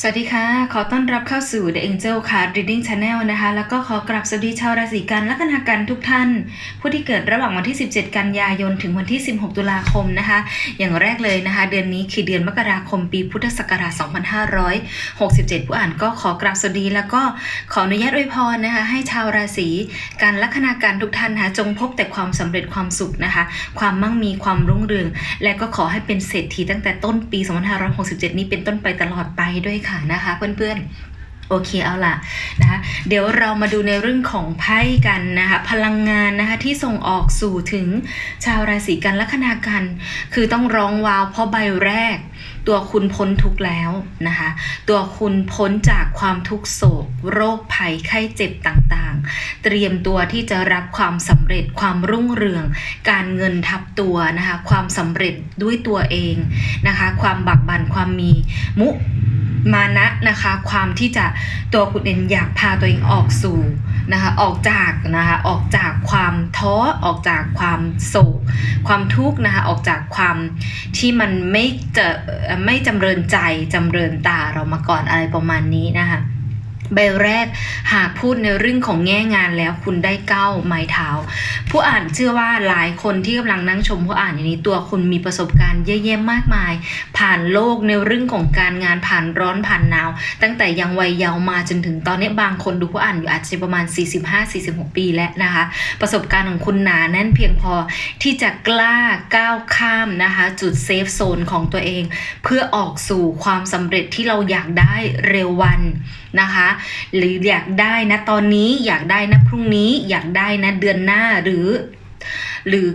สวัสดีค่ะ ขอต้อนรับเข้าสู่ The Angel Card Reading Channel นะคะ แล้วก็ขอกราบสวัสดีชาวราศีกันและคณากันทุกท่าน ผู้ที่เกิดระหว่างวันที่ 17 กันยายน ถึงวันที่ 16 ตุลาคมนะคะ อย่างแรกเลยนะคะ เดือนนี้คือเดือนมกราคมปีพุทธศักราช 2567 ผู้อ่านก็ขอกราบสวัสดี แล้วก็ขออนุญาตอวยพรนะคะ ให้ชาวราศีกันและคณากันทุกท่านนะคะจงพบแต่ความสำเร็จความสุขนะคะ ความมั่งมีความรุ่งเรือง และก็ขอให้เป็นเศรษฐีตั้งแต่ต้นปี 2567 นี้เป็นต้นไปตลอดไปด้วยค่ะนะคะเพื่อนๆ โอเคเอาล่ะนะคะเดี๋ยวเรามาดูในเรื่องของไพ่กันนะคะพลังงานนะคะที่ส่งออกสู่ถึงชาวราศีกันลัคนากัน คือต้องร้องว้าวเพราะใบแรก ตัวคุณพ้นทุกข์แล้วนะคะ ตัวคุณพ้นจากความทุกโศก โรคภัยไข้เจ็บต่างๆ เตรียมตัวที่จะรับความสำเร็จความรุ่งเรือง การเงินทับตัวนะคะ ความสำเร็จด้วยตัวเองนะคะ ความบักบันความมีมุมานะนะคะ ความที่จะตัวคุณเองอยากพาตัวเองออกสู่ นะคะออกจากนะคะออกจากความท้อออกจากความโศก ความทุกข์นะคะออกจากความที่มันไม่จะไม่จำเริญใจจำเริญตาเรามาก่อนอะไรประมาณนี้นะคะ ใบแรกหากพูดในเรื่องของแง่งานแล้วคุณได้เก้าไม้เท้า ผู้อ่านเชื่อว่าหลายคนที่กำลังนั่งชมผู้อ่านอย่างนี้ตัวคุณมีประสบการณ์เยอะแยะมากมาย ผ่านโลกในเรื่องของการงานผ่านร้อนผ่านหนาว ตั้งแต่ยังวัยเยาว์มาจนถึงตอนนี้บางคนดูผู้อ่านอยู่อาจจะประมาณ 45-46 ปีแล้วนะคะ ประสบการณ์ของคุณหนาแน่นเพียงพอที่จะกล้าก้าวข้ามนะคะจุดเซฟโซนของตัวเอง เพื่อออกสู่ความสำเร็จที่เราอยากได้เร็ววันนะคะหรืออยากได้นะตอนนี้อยากได้นะพรุ่งนี้อยากได้นะเดือนหน้าหรือ หรือ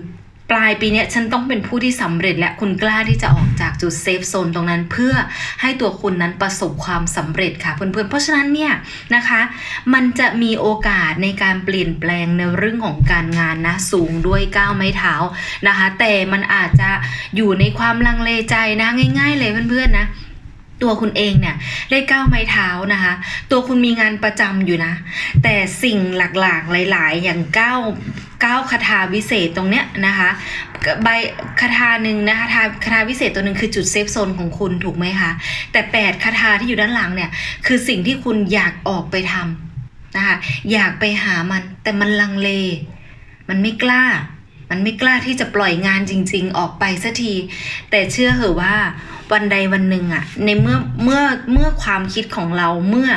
ปลายปีนี้ฉันต้องเป็นผู้ที่สำเร็จและคุณกล้าที่จะออกจากจุดเซฟโซนตรงนั้น เพื่อให้ตัวคุณนั้นประสบความสำเร็จค่ะเพื่อนๆ เพราะฉะนั้นเนี่ยนะคะ มันจะมีโอกาสในการเปลี่ยนแปลงในเรื่องของการงานนะสูงด้วยก้าวไม้เท้านะคะ แต่มันอาจจะอยู่ในความลังเลใจนะง่าย ๆ เลยเพื่อนๆนะ ตัวคุณเองเนี่ยได้ก้าวไม้เท้านะคะ ตัวคุณมีงานประจำอยู่นะ แต่สิ่งหลักๆหลาย ๆ อย่างก้าวก้าวคาถาวิเศษตรงเนี้ยนะคะใบคาถาหนึ่งนะคะคาถาคาถาวิเศษตัวหนึ่งคือจุดเซฟโซนของคุณถูกไหมคะแต่แปดคาถาที่อยู่ด้านหลังเนี่ยคือสิ่งที่คุณอยากออกไปทำนะคะอยากไปหามันแต่มันลังเล มันไม่กล้า มันไม่กล้าที่จะปล่อยงานจริง ๆ ออกไปสักที แต่เชื่อเหอะว่า วันใดวันหนึ่งอะในเมื่อเมื่อเมื่อความคิดของเราเมื่อ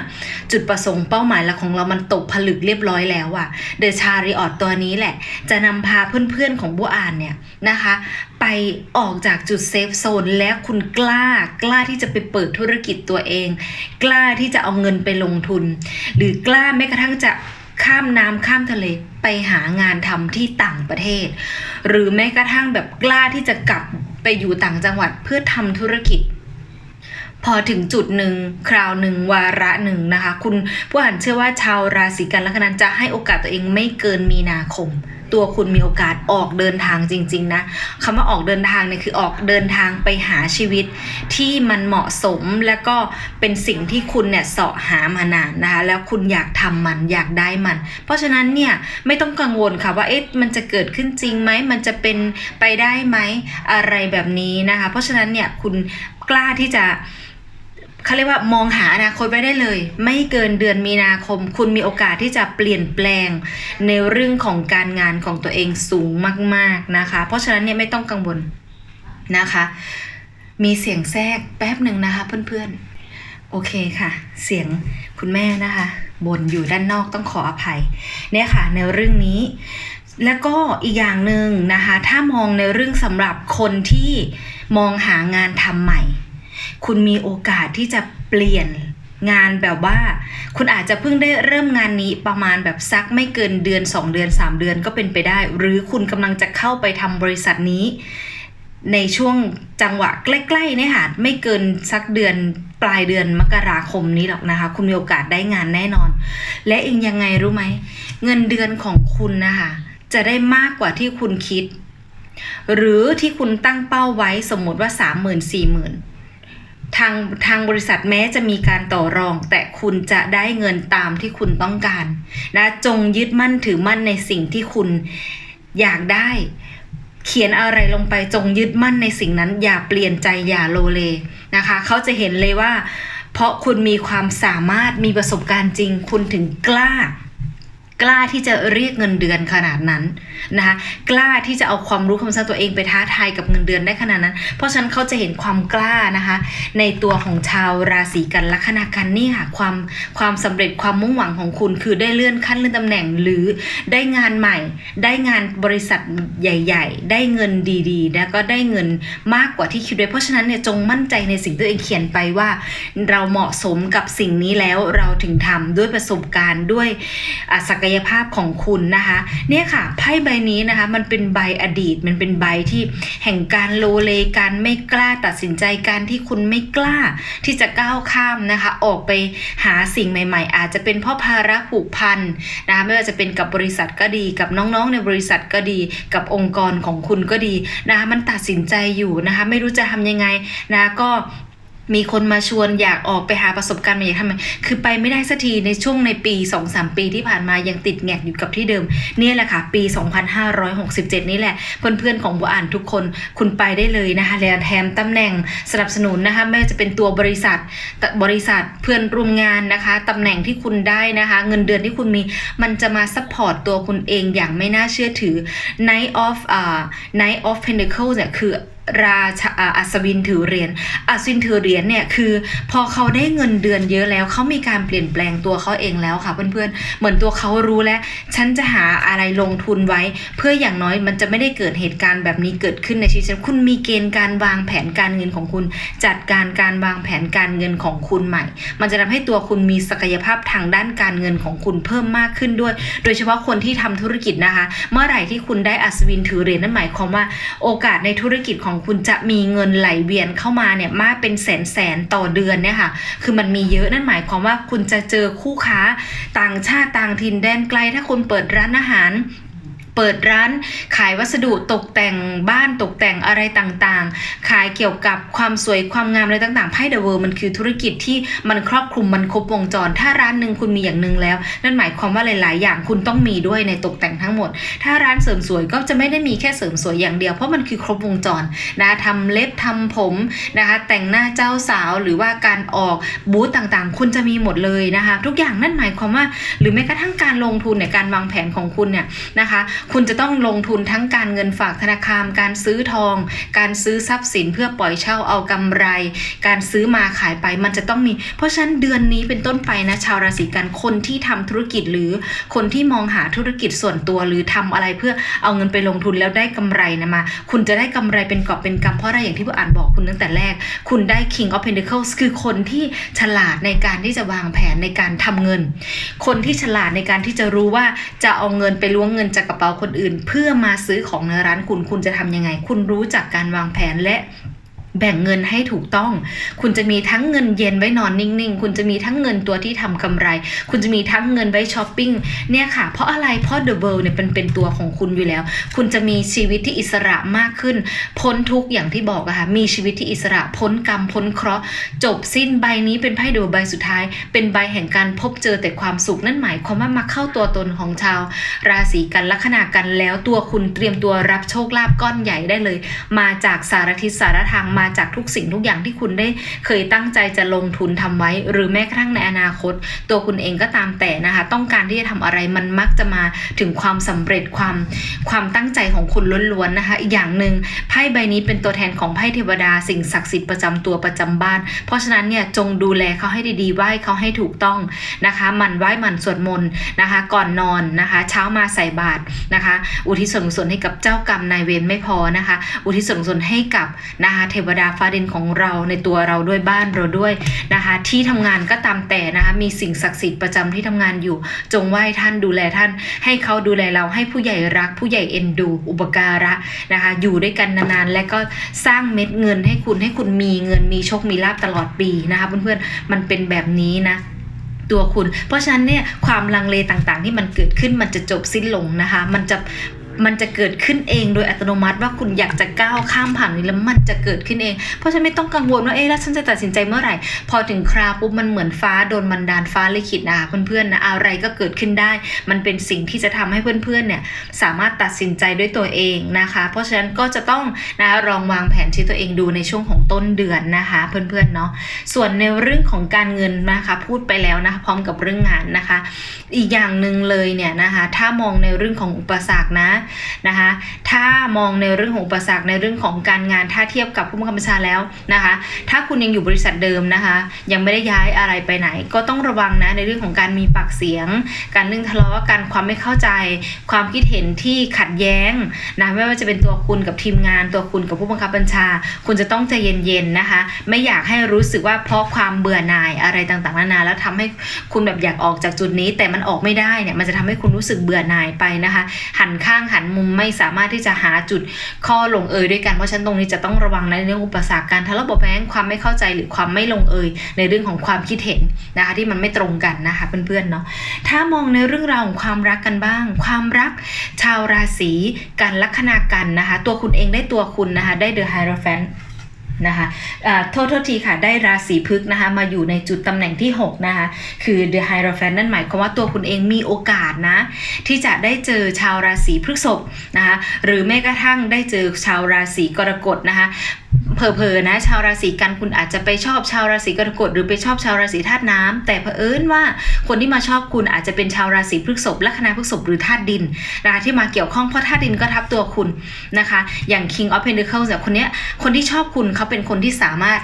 จุดประสงค์เป้าหมายหลักของเรามันตกผลึกเรียบร้อยแล้วอะเดอะชาริออตตัวนี้แหละ จะนำพาเพื่อนๆของบัวอ่านเนี่ยนะคะ ไปออกจากจุดเซฟโซนและคุณกล้ากล้าที่จะไปเปิดธุรกิจตัวเอง กล้าที่จะเอาเงินไปลงทุน หรือกล้าแม้กระทั่งจะข้ามน้ำข้ามทะเลไปหางานทำที่ต่างประเทศ หรือแม้กระทั่งแบบกล้าที่จะกลับ ไปอยู่ต่างจังหวัดเพื่อทำธุรกิจ พอถึงจุดหนึ่งคราวหนึ่งวาระหนึ่งนะคะ คุณผู้อ่านเชื่อว่าชาวราศีกันลัคนาจะให้โอกาสตัวเองไม่เกินมีนาคม ตัวคุณมีโอกาสออกเดินทางจริง ๆ นะคำว่าออกเดินทางเนี่ยคือออกเดินทางไปหาชีวิตที่มันเหมาะสมและก็เป็นสิ่งที่คุณเนี่ยเสาะหามานานนะคะแล้วคุณอยากทำมันอยากได้มัน เพราะฉะนั้นเนี่ยไม่ต้องกังวลค่ะว่าเอ๊ะมันจะเกิดขึ้นจริงไหมมันจะเป็นไปได้ไหมอะไรแบบนี้นะคะ เพราะฉะนั้นเนี่ยคุณกล้าที่จะ เขาเรียกว่ามองหาอนาคตไว้ได้เลย ไม่เกินเดือนมีนาคม คุณมีโอกาสที่จะเปลี่ยนแปลง ในเรื่องของการงานของตัวเองสูงมาก ๆนะคะ เพราะฉะนั้นเนี่ยไม่ต้องกังวลนะคะ มีเสียงแทรกแป๊บหนึ่งนะคะเพื่อนๆ โอเคค่ะ เสียงคุณแม่นะคะบ่นอยู่ด้านนอกต้องขออภัยเนี่ยค่ะในเรื่องนี้ แล้วก็อีกอย่างหนึ่งนะคะ ถ้ามองในเรื่องสำหรับคนที่มองหางานทำใหม่ คุณมีโอกาสที่จะเปลี่ยนงานแบบว่า คุณอาจจะเพิ่งได้เริ่มงานนี้ประมาณแบบซักไม่เกินเดือน 2 เดือน 3 เดือนก็เป็นไปได้ หรือคุณกำลังจะเข้าไปทำบริษัทนี้ ในช่วงจังหวะใกล้ๆเนี่ยค่ะไม่เกินสักเดือนปลายเดือนมกราคมนี้หรอกนะคะ คุณมีโอกาสได้งานแน่นอน และเองยังไงรู้ไหม เงินเดือนของคุณนะคะจะได้มากกว่าที่คุณคิด หรือที่คุณตั้งเป้าไว้สมมติว่าสามหมื่นสี่หมื่น ทางทางบริษัทแม้จะมีการต่อรอง แต่คุณจะได้เงินตามที่คุณต้องการนะจงยึดมั่นถือมั่นในสิ่งที่คุณอยากได้ เขียนอะไรลงไปจงยึดมั่นในสิ่งนั้น อย่าเปลี่ยนใจอย่าโลเลนะคะ เขาจะเห็นเลยว่า เพราะคุณมีความสามารถมีประสบการณ์จริง คุณถึงกล้า กล้าที่จะเรียกเงินเดือนขนาดนั้นนะคะกล้าที่จะเอาความรู้ความสามารถตัวเองไปท้าทายกับเงินเดือนได้ขนาดนั้น เพราะฉะนั้นเขาจะเห็นความกล้านะคะในตัวของชาวราศีกันลัคนากันนี่ค่ะความความสำเร็จความมุ่งหวังของคุณ คือได้เลื่อนขั้นเลื่อนตำแหน่งหรือได้งานใหม่ ได้งานบริษัทใหญ่ ๆ ได้เงินดีๆ แล้วก็ได้เงินมากกว่าที่คิดไว้เพราะฉะนั้นเนี่ยจงมั่นใจในสิ่งที่ตัวเองเขียนไปว่า เราเหมาะสมกับสิ่งนี้แล้วเราถึงทำด้วยประสบการณ์ด้วยศักยภาพของคุณนะคะ เนี่ยค่ะไพ่ใบนี้นะคะ มันเป็นใบอดีต มันเป็นใบที่แห่งการโลเลการไม่กล้าตัดสินใจการที่คุณไม่กล้า ที่จะก้าวข้ามนะคะ ออกไปหาสิ่งใหม่ ๆ อาจจะเป็นเพราะภาระผูกพันนะคะไม่ว่าจะเป็นกับบริษัทก็ดี กับน้องๆในบริษัทก็ดี กับองค์กรของคุณก็ดีนะคะมันตัดสินใจอยู่นะคะ ไม่รู้จะทำยังไงนะก็ มีคนมาชวนอยากออกไปหาประสบการณ์ใหม่อยากทำไมคือไปไม่ได้สักทีในช่วงในปี 2-3 ปีที่ผ่านมายังติดแงกอยู่กับที่เดิม เนี่ยแหละค่ะ ปี 2567 นี่แหละ เพื่อนๆของบัวอ่านทุกคนคุณไปได้เลยนะคะแล้วแถมตำแหน่งสนับสนุนนะคะไม่ว่าจะเป็นตัวบริษัทบริษัทเพื่อนร่วมงานนะคะตำแหน่งที่คุณได้นะคะ เงินเดือนที่คุณมีมันจะมาซัพพอร์ตตัวคุณเองอย่างไม่น่าเชื่อถือ night of อ่า Knight of Pentacles เนี่ยคือราชาอัศวินถือเหรียญอัศวินถือเหรียญเนี่ยคือ พอเขาได้เงินเดือนเยอะแล้วเขามีการเปลี่ยนแปลงตัวเขาเองแล้วค่ะ เพื่อนๆ เหมือนตัวเขารู้แล้ว ฉันจะหาอะไรลงทุนไว้ เพื่ออย่างน้อยมันจะไม่ได้เกิดเหตุการณ์แบบนี้เกิดขึ้นในชีวิตฉันคุณมีเกณฑ์การวางแผนการเงินของคุณ จัดการการวางแผนการเงินของคุณใหม่ มันจะทำให้ตัวคุณมีศักยภาพทางด้านการเงินของคุณเพิ่มมากขึ้นด้วย โดยเฉพาะคนที่ทำธุรกิจนะคะ เมื่อไหร่ที่คุณได้อัศวินถือเหรียญนั่นหมายความว่าโอกาสในธุรกิจของคุณจะมีเงินไหลเวียนเข้ามาเนี่ยมากเป็นแสนแสนต่อเดือนเนี่ยค่ะคือมันมีเยอะนั่นหมายความว่าคุณจะเจอคู่ค้าต่างชาติต่างถิ่นแดนไกล ถ้าคุณเปิดร้านอาหาร เปิดร้านขายวัสดุตกแต่งบ้านตกแต่งอะไรต่างๆ ขายเกี่ยวกับความสวยความงามอะไรต่างๆไพ่เดอะเวิร์มันคือธุรกิจที่มันครอบคลุมมันครบวงจร ถ้าร้านหนึ่งคุณมีอย่างหนึ่งแล้ว นั่นหมายความว่าหลาย ๆ อย่างคุณต้องมีด้วยในตกแต่งทั้งหมด ถ้าร้านเสริมสวยก็จะไม่ได้มีแค่เสริมสวยอย่างเดียว เพราะมันคือครบวงจรนะทำเล็บทำผมนะคะแต่งหน้าเจ้าสาวหรือว่าการออกบูธต่างๆ คุณจะมีหมดเลยนะคะทุกอย่างนั่นหมายความว่า หรือแม้กระทั่งการลงทุนเนี่ยการวางแผนของคุณเนี่ยนะคะคุณจะต้องลงทุนทั้งการเงินฝากธนาคาร การซื้อทอง การซื้อทรัพย์สินเพื่อปล่อยเช่าเอากำไร การซื้อมาขายไปมันจะต้องมี เพราะฉะนั้นเดือนนี้เป็นต้นไปนะชาวราศีกันคนที่ทำธุรกิจหรือคนที่มองหาธุรกิจส่วนตัวหรือทำอะไรเพื่อเอาเงินไปลงทุนแล้วได้กำไรนะมา คุณจะได้กำไรเป็นกอบเป็นกำเพราะอะไรอย่างที่ผู้อ่านบอกคุณตั้งแต่แรก คุณได้ King of Pentacles คือคนที่ฉลาดในการที่จะวางแผนในการทำเงิน คนที่ฉลาดในการที่จะรู้ว่าจะเอาเงินไปล้วงเงินจากกระเป๋าคนอื่น เพื่อมาซื้อของในร้านคุณ คุณจะทำยังไง คุณรู้จักการวางแผนและ แบ่งเงินให้ถูกต้อง คุณจะมีทั้งเงินเย็นไว้นอนนิ่งๆ คุณจะมีทั้งเงินตัวที่ทำกำไร คุณจะมีทั้งเงินไว้ช้อปปิ้ง เนี่ยค่ะ เพราะอะไร เพราะ The World เนี่ยเป็นเป็นตัวของคุณอยู่แล้ว คุณจะมีชีวิตที่อิสระมากขึ้น พ้นทุกอย่างที่บอกอะค่ะ มีชีวิตที่อิสระ พ้นกรรม พ้นเคราะห์ จบสิ้นใบนี้เป็นไพ่ดูใบสุดท้าย เป็นใบแห่งการพบเจอแต่ความสุข นั่นหมายความว่ามาเข้าตัวตนของชาว ราศีกัน ลัคนากันแล้วตัวคุณเตรียมตัวรับโชคลาภก้อนใหญ่ได้เลย มาจากสารทิศสารทางมาจากทุกสิ่งทุกอย่างที่คุณได้เคยตั้งใจจะลงทุนทำไว้ หรือแม้กระทั่งในอนาคต ตัวคุณเองก็ตามแต่นะคะ ต้องการที่จะทำอะไรมันมักจะมาถึงความสำเร็จความความตั้งใจของคุณล้วนๆนะคะอีกอย่างหนึ่งไพ่ใบนี้เป็นตัวแทนของไพ่เทวดาสิ่งศักดิ์สิทธิ์ประจำตัวประจำบ้าน เพราะฉะนั้นเนี่ยจงดูแลเขาให้ดีๆไหว้เขาให้ถูกต้องนะคะหมันไหว้หมันสวดมนต์นะคะ ก่อนนอนนะคะ เช้ามาใส่บาตรนะคะ อุทิศส่วนให้กับเจ้ากรรมนายเวรไม่พอนะคะ อุทิศส่วนให้กับนะคะเทวดาฟ้าดินของเราในตัวเราด้วยบ้านเราด้วยนะคะ ที่ทำงานก็ตามแต่นะคะมีสิ่งศักดิ์สิทธิ์ประจำที่ทำงานอยู่ จงไหว้ท่านดูแลท่าน ให้เขาดูแลเราให้ผู้ใหญ่รัก ผู้ใหญ่เอ็นดู อุปการะนะคะ อยู่ด้วยกันนานๆ และก็สร้างเม็ดเงินให้คุณให้คุณมีเงินมีโชคมีลาบตลอดปีนะคะเพื่อนๆมันเป็นแบบนี้นะตัวคุณ เพราะฉะนั้นเนี่ยความลังเลต่างๆ ที่มันเกิดขึ้นมันจะจบสิ้นลงนะคะ มันจะ มันจะเกิดขึ้นเองโดยอัตโนมัติว่าคุณอยากจะก้าวข้ามผ่านนี้แล้วมันจะเกิดขึ้นเอง เพราะฉะนันไม่ต้องกังวลว่าเอ๊ะแล้วฉันจะตัดสินใจเมื่อไหร่ พอถึงคราวปุ๊บมันเหมือนฟ้าโดนบันดาลฟ้าลิขิตนะคะเพื่อนๆนะอะไรก็เกิดขึ้นได้ มันเป็นสิ่งที่จะทำให้เพื่อนๆเนี่ยสามารถตัดสินใจด้วยตัวเองนะคะ เพราะฉะนั้นก็จะต้องนะลองวางแผนที่ตัวเองดูในช่วงของต้นเดือนนะคะเพื่อนๆเนาะส่วนในเรื่องของการเงินนะคะพูดไปแล้วนะคะพร้อมกับเรื่องงานนะคะ อีกอย่างหนึ่งเลยเนี่ยนะคะถ้ามองในเรื่องของอุปสรรคนะนะคะถ้ามองในเรื่องของอุปสรรคในเรื่องของการงานถ้าเทียบกับผู้บังคับบัญชาแล้วนะคะถ้าคุณยังอยู่บริษัทเดิมนะคะ ยังไม่ได้ย้ายอะไรไปไหน ก็ต้องระวังนะในเรื่องของการมีปากเสียง การเรื่งทะเลาะกันความไม่เข้าใจ ความคิดเห็นที่ขัดแย้งนะไม่ว่าจะเป็นตัวคุณกับทีมงาน ตัวคุณกับผู้บังคับบัญชา คุณจะต้องใจเย็นๆนะคะ ไม่อยากให้รู้สึกว่าเพราะความเบื่อหน่ายอะไรต่างๆนานาแล้วทำให้คุณแบบอยากออกจากจุดนี้ แต่มันออกไม่ได้เนี่ยมันจะทำให้คุณรู้สึกเบื่อหน่ายไปนะคะ หันข้างหันมุมไม่สามารถที่จะหาจุดข้อลงเอยด้วยกันเพราะฉะนั้นตรงนี้จะต้องระวังในเรื่องอุปสรรคการทะเลาะเบาะแว้งความไม่เข้าใจหรือความไม่ลงเอยในเรื่องของความคิดเห็นนะคะที่มันไม่ตรงกันนะคะเพื่อนๆเนาะถ้ามองในเรื่องราวของความรักกันบ้าง ความรักชาวราศีกันลัคนากันนะคะตัวคุณเองได้ตัวคุณนะคะได้เดอะไฮโรแฟน นะคะโทษโทษทีค่ะ ได้ราศีพฤกษ์นะคะ มาอยู่ในจุดตำแหน่งที่ 6 นะคะ คือ The Hierophant นั่นหมายความว่าตัวคุณเองมีโอกาสนะ ที่จะได้เจอชาวราศีพฤษภนะคะ หรือแม้กระทั่งได้เจอชาวราศีกรกฎนะคะ เผลอๆนะ ชาวราศีกันคุณอาจจะไปชอบชาวราศีกรกฎหรือไปชอบชาวราศีธาตุน้ำแต่เผอิญว่าคนที่มาชอบคุณอาจจะเป็นชาวราศีพฤษภลัคนาพฤษภหรือธาตุดินนะคะที่มาเกี่ยวข้องเพราะธาตุดินก็ทับตัวคุณนะคะ อย่าง King of Pentacles เนี่ยคนเนี้ยคนที่ชอบคุณเขาเป็นคนที่สามารถ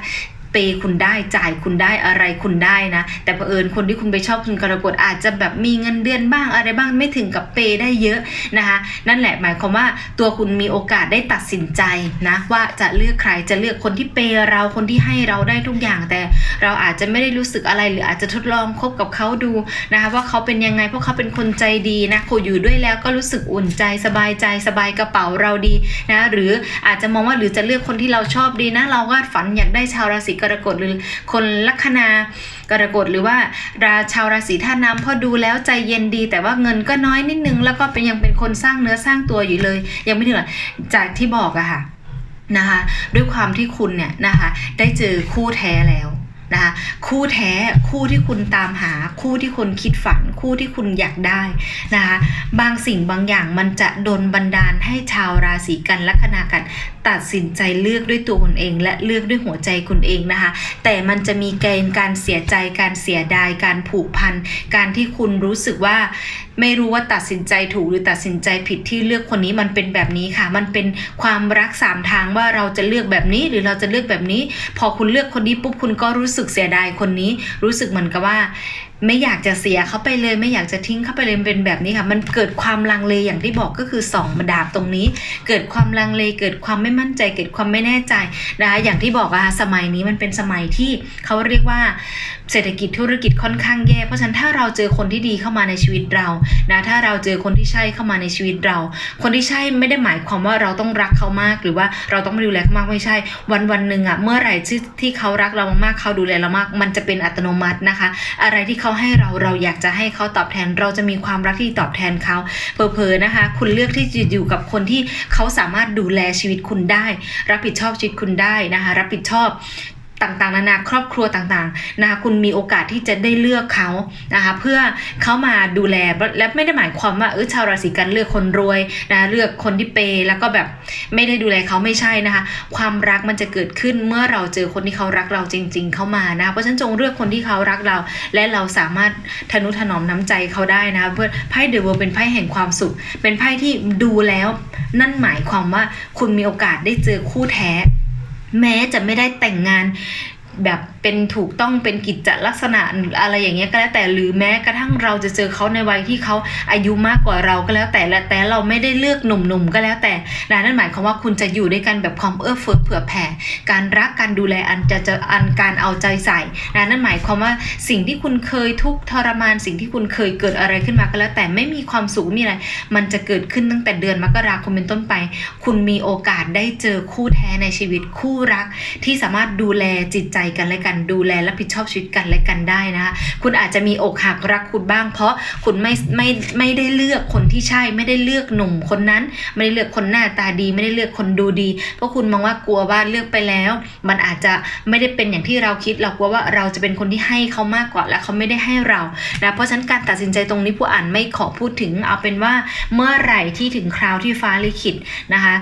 ปย์คุณได้จ่ายคุณได้อะไรคุณได้นะ แต่เผอิญคนที่คุณไปชอบคุณกรกฎอาจจะแบบมีเงินเดือนบ้างอะไรบ้างไม่ถึงกับเปย์ได้เยอะนะคะ นั่นแหละหมายความว่าตัวคุณมีโอกาสได้ตัดสินใจนะว่าจะเลือกใครจะเลือกคนที่เปย์เราคนที่ให้เราได้ทุกอย่าง แต่เราอาจจะไม่ได้รู้สึกอะไรหรืออาจจะทดลองคบกับเขาดูนะคะว่าเขาเป็นยังไงเพราะเขาเป็นคนใจดีนะคุอยู่ด้วยแล้วก็รู้สึกอุ่นใจสบายใจสบายกระเป๋าเราดีนะหรืออาจจะมองว่าหรือจะเลือกคนที่เราชอบดีนะ เราก็ฝันอยากได้ชาวราศีกรกฎหรือคนลัคนากรกฎหรือว่าราชาวราศีธาตุน้ำพอดูแล้วใจเย็นดี แต่ว่าเงินก็น้อยนิดนึง แล้วก็เป็นยังเป็นคนสร้างเนื้อสร้างตัวอยู่เลย ยังไม่ถึงหรอกจากที่บอกอะค่ะนะคะ ด้วยความที่คุณเนี่ยนะคะ ได้เจอคู่แท้แล้ว นะคะคู่แท้คู่ที่คุณตามหา คู่ที่คุณคิดฝัน คู่ที่คุณอยากได้นะคะบางสิ่งบางอย่างมันจะดนบันดาลให้ชาวราศีกันลัคนากัน ตัดสินใจเลือกด้วยตัวคุณเอง และเลือกด้วยหัวใจคุณเองนะคะแต่มันจะมีเกณฑ์การเสียใจการเสียดายการผูกพัน การที่คุณรู้สึกว่า ไม่รู้ว่าตัดสินใจถูกหรือตัดสินใจผิดที่เลือกคนนี้มันเป็นแบบนี้ค่ะ มันเป็นความรักสามทางว่าเราจะเลือกแบบนี้หรือเราจะเลือกแบบนี้ พอคุณเลือกคนนี้ปุ๊บคุณก็รู้สึกเสียดายคนนี้ รู้สึกเหมือนกับว่า ไม่อยากจะเสียเขาไปเลย ไม่อยากจะทิ้งเขาไปเลยเป็นแบบนี้ค่ะ มันเกิดความลังเลอย่างที่บอกก็คือสองดาบตรงนี้ เกิดความลังเลเกิดความไม่มั่นใจ เกิดความไม่แน่ใจนะคะอย่างที่บอกอะค่ะสมัยนี้มันเป็นสมัยที่เขาเรียกว่าเศรษฐกิจธุรกิจค่อนข้างแย่เพราะฉะนั้นถ้าเราเจอคนที่ดีเข้ามาในชีวิตเรานะถ้าเราเจอคนที่ใช่เข้ามาในชีวิตเรา คนที่ใช่ไม่ได้หมายความว่าเราต้องรักเขามาก หรือว่าเราต้องดูแลเขามากไม่ใช่ วันวันหนึ่งอะเมื่อไหร่ที่ที่เขารักเรามากๆเขาดูแลเรามาก มันจะเป็นอัตโนมัตินะคะ อะไรที่เขาขาให้เราเราอยากจะให้เขาตอบแทน เราจะมีความรักที่ตอบแทนเขาเผลอๆนะคะ คุณเลือกที่จะอยู่กับคนที่เขาสามารถดูแลชีวิตคุณได้ รับผิดชอบชีวิตคุณได้นะคะ รับผิดชอบ ต่างๆ นานาครอบครัวต่างๆนะคะคุณมีโอกาสที่จะได้เลือกเขานะคะเพื่อเขามาดูแลและไม่ได้หมายความว่าเออชาวราศีกันเลือกคนรวยนะเลือกคนที่เปแล้วก็แบบไม่ได้ดูแลเขาไม่ใช่นะคะ ความรักมันจะเกิดขึ้นเมื่อเราเจอคนที่เขารักเราจริง ๆ เข้ามานะคะเพราะฉะนั้นจงเลือกคนที่เขารักเรา และเราสามารถทนุถนอมน้ำใจเขาได้นะคะเพื่อไพ่เดอะเวิร์เป็นไพ่แห่งความสุข เป็นไพ่ที่ดูแล้ว นั่นหมายความว่าคุณมีโอกาสได้เจอคู่แท้ แม้จะไม่ได้แต่งงาน แบบเป็นถูกต้องเป็นกิจลักษณะอะไรอย่างเงี้ยก็แล้วแต่หรือแม้กระทั่งเราจะเจอเขาในวัยที่เขาอายุมากกว่าเราก็แล้วแต่และแต่เราไม่ได้เลือกหนุ่มๆก็แล้วแต่นั่นหมายความว่าคุณจะอยู่ด้วยกันแบบความเอื้อเฟื้อเผื่อแผ่ การรักการดูแลอันจะจะอันการเอาใจใส่นั่นหมายความว่าสิ่งที่คุณเคยทุกทรมานสิ่งที่คุณเคยเกิดอะไรขึ้นมาก็แล้วแต่ไม่มีความสุขมีอะไร มันจะเกิดขึ้นตั้งแต่เดือนมกราคมเป็นต้นไป คุณมีโอกาสได้เจอคู่แท้ในชีวิตคู่รักที่สามารถดูแลจิตใจกันและกันดูแลรับผิดชอบชีวิตกันและกันได้นะคะคุณอาจจะมีอกหักรักคุณบ้าง เพราะคุณไม่ไม่ไม่ได้เลือกคนที่ใช่ไม่ได้เลือกหนุ่มคนนั้น ไม่ได้เลือกคนหน้าตาดีไม่ได้เลือกคนดูดี เพราะคุณมองว่ากลัวว่าเลือกไปแล้ว มันอาจจะไม่ได้เป็นอย่างที่เราคิดเรากลัวว่าเราจะเป็นคนที่ให้เขามากกว่าและเขาไม่ได้ให้เรานะเพราะฉะนั้นการตัดสินใจตรงนี้ผู้อ่านไม่ขอพูดถึงเอาเป็นว่าเมื่อไหร่ที่ถึงคราวที่ฟ้าลิขิตนะคะ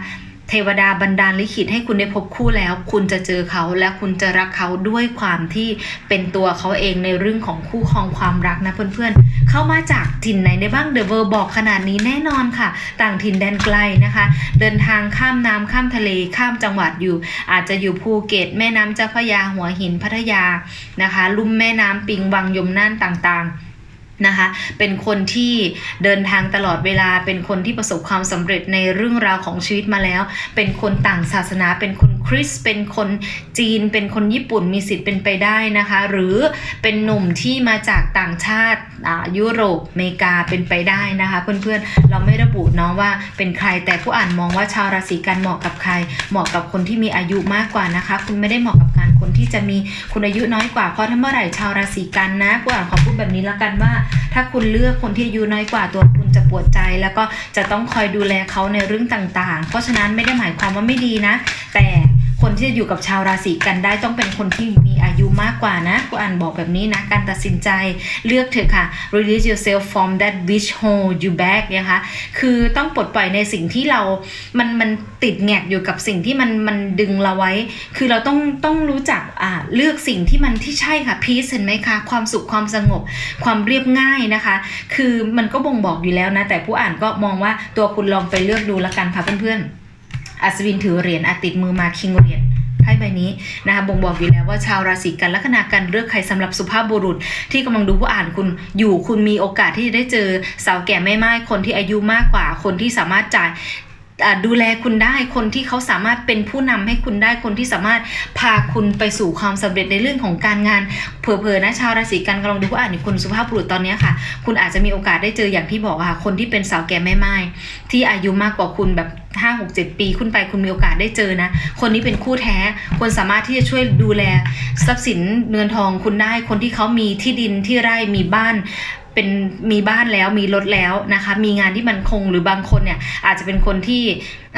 เทวดาบันดาลลิขิตให้คุณได้พบคู่แล้ว คุณจะเจอเขาและคุณจะรักเขาด้วยความที่เป็นตัวเขาเองในเรื่องของคู่ครองความรักนะเพื่อนๆ เข้ามาจากถิ่นไหนได้บ้างเดอะเวอร์บอกขนาดนี้แน่นอนค่ะ ต่างถิ่นแดนไกลนะคะ เดินทางข้ามน้ำข้ามทะเลข้ามจังหวัดอยู่ อาจจะอยู่ภูเก็ตแม่น้ำเจ้าพระยาหัวหินพัทยานะคะ ลุ่มแม่น้ำปิงวังยมน่านต่างๆ นะคะเป็นคนที่เดินทางตลอดเวลาเป็นคนที่ประสบความสำเร็จในเรื่องราวของชีวิตมาแล้ว เป็นคนต่างศาสนาเป็นคน คริสเป็นคนจีนเป็นคนญี่ปุ่นมีสิทธิ์เป็นไปได้นะคะ หรือเป็นหนุ่มที่มาจากต่างชาติอ่ายุโรปอเมริกาเป็นไปได้นะคะเพื่อนๆเราไม่ระบุเนาะว่าเป็นใครแต่ผู้อ่านมองว่าชาวราศีกันเหมาะกับใคร เหมาะกับคนที่มีอายุมากกว่านะคะ คุณไม่ได้เหมาะกับการคนที่จะมีคุณอายุน้อยกว่าเพราะถ้าเมื่อไหร่ชาวราศีกันนะผู้อ่านขอพูดแบบนี้แล้วกันว่า ถ้าคุณเลือกคนที่อายุน้อยกว่าตัวคุณจะปวดใจ แล้วก็จะต้องคอยดูแลเขาในเรื่องต่างๆ เพราะฉะนั้นไม่ได้หมายความว่าไม่ดีนะ แต่ คนที่จะอยู่กับชาวราศีกันได้ต้องเป็นคนที่มีอายุมากกว่านะกูอ่านบอกแบบนี้นะ การตัดสินใจเลือกเถอะค่ะ release yourself from that which hold you back นะคะคือต้องปลดปล่อยในสิ่งที่เรา มันมันติดแงกอยู่กับสิ่งที่มันมันดึงเราไว้ คือเราต้องต้องรู้จักอ่าเลือกสิ่งที่มันที่ใช่ค่ะ peace เห็นไหมคะความสุขความสงบความเรียบง่ายนะคะ คือมันก็บ่งบอกอยู่แล้วนะ แต่ผู้อ่านก็มองว่าตัวคุณลองไปเลือกดูละกันค่ะเพื่อนๆ อัศวินถือเหรียญอาติดมือมาคิงเหรียญไพ่ใบนี้นะคะบ่งบอกอยู่แล้วว่าชาวราศีกันลัคนากันเลือกใครสำหรับสุภาพบุรุษ ที่กำลังดูผู้อ่านคุณอยู่คุณมีโอกาสที่จะได้เจอสาวแก่ไม่ไม้คนที่อายุมากกว่าคนที่สามารถจ่าย ดูแลคุณได้คนที่เขาสามารถเป็นผู้นำให้คุณได้คนที่สามารถพาคุณไปสู่ความสำเร็จในเรื่องของการงานเผลอๆนะชาวราศีกันกำลังดูผู้อ่านคุณสุภาพบุรุษตอนนี้ค่ะ คุณอาจจะมีโอกาสได้เจออย่างที่บอกค่ะ คนที่เป็นสาวแก่แม่ไม้ที่อายุมากกว่าคุณแบบห้าหกเจ็ดปีขึ้นไปคุณมีโอกาสได้เจอนะ คนนี้เป็นคู่แท้คนสามารถที่จะช่วยดูแลทรัพย์สินเงินทองคุณได้คนที่เขามีที่ดินที่ไร่มีบ้าน เป็นมีบ้านแล้วมีรถแล้วนะคะ มีงานที่มันคงหรือบางคนเนี่ยอาจจะเป็นคนที่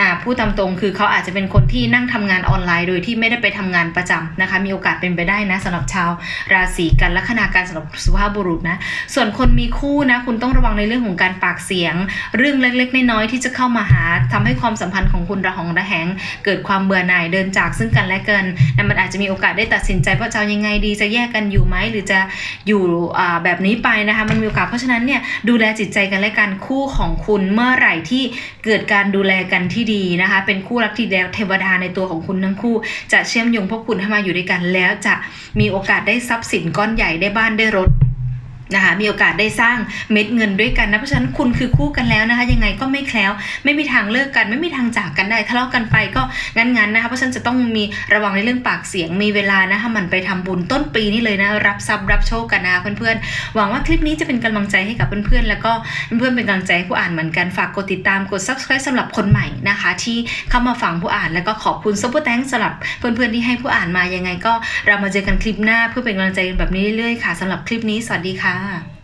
อ่าพูดตามตรงคือเขาอาจจะเป็นคนที่นั่งทำงานออนไลน์ โดยที่ไม่ได้ไปทำงานประจำนะคะ มีโอกาสเป็นไปได้นะสำหรับชาวราศีกันลัคนาการสำหรับสุภาพบุรุษนะส่วนคนมีคู่นะคุณต้องระวังในเรื่องของการปากเสียง เรื่องเล็กๆน้อยๆที่จะเข้ามาหาทำให้ความสัมพันธ์ของคุณระหองระแหง เกิดความเบื่อหน่ายเดินจากซึ่งกันและกันนะมันอาจจะมีโอกาสได้ตัดสินใจว่าจะอายังไงดีจะแยกกันอยู่ไหมหรือจะอยู่อ่าแบบนี้ไปนะคะมันมีโอกาสเพราะฉะนั้นเนี่ยดูแลจิตใจกันและกันคู่ของคุณเมื่อไหร่ที่เกิดการดูแลกันที่ดีนะคะ เป็นคู่รักที่แล้วเทวดาในตัวของคุณทั้งคู่ จะเชื่อมโยงพวกคุณให้มาอยู่ด้วยกันแล้วจะมีโอกาสได้ทรัพย์สินก้อนใหญ่ได้บ้านได้รถ นะคะมีโอกาสได้สร้างเม็ดเงินด้วยกันนะเพราะฉะนั้นคุณคือคู่กันแล้วนะคะ ยังไงก็ไม่แคล้ว ไม่มีทางเลิกกัน ไม่มีทางจากกันได้ทะเลาะกันไปก็งั้นๆนะคะเพราะฉะนันจะต้องมีระวังในเรื่องปากเสียงมีเวลานะคะมันไปทำบุญต้นปีนี้เลยนะรับทรัพย์รับโชคกันนะคะเพื่อนๆหวังว่าคลิปนี้จะเป็นกำลังใจให้กับเพื่อนๆแล้วก็เพื่อนๆเป็นกำลังใจให้ผู้อ่านเหมือนกันฝากกดติดตามกด subscribe สำหรับคนใหม่นะคะ ที่เข้ามาฟังผู้อ่านแล้วก็ขอบคุณซุปเปอร์แตงสำหรับเพื่อนๆที่ให้ผู้อ่านมายังไงก็เรามาเจอกันคลิปหน้าเพื่อเป็นกำลังใจกันแบบนี้เรื่อยๆค่ะสำหรับคลิปนี้สวัสดีค่ะ à.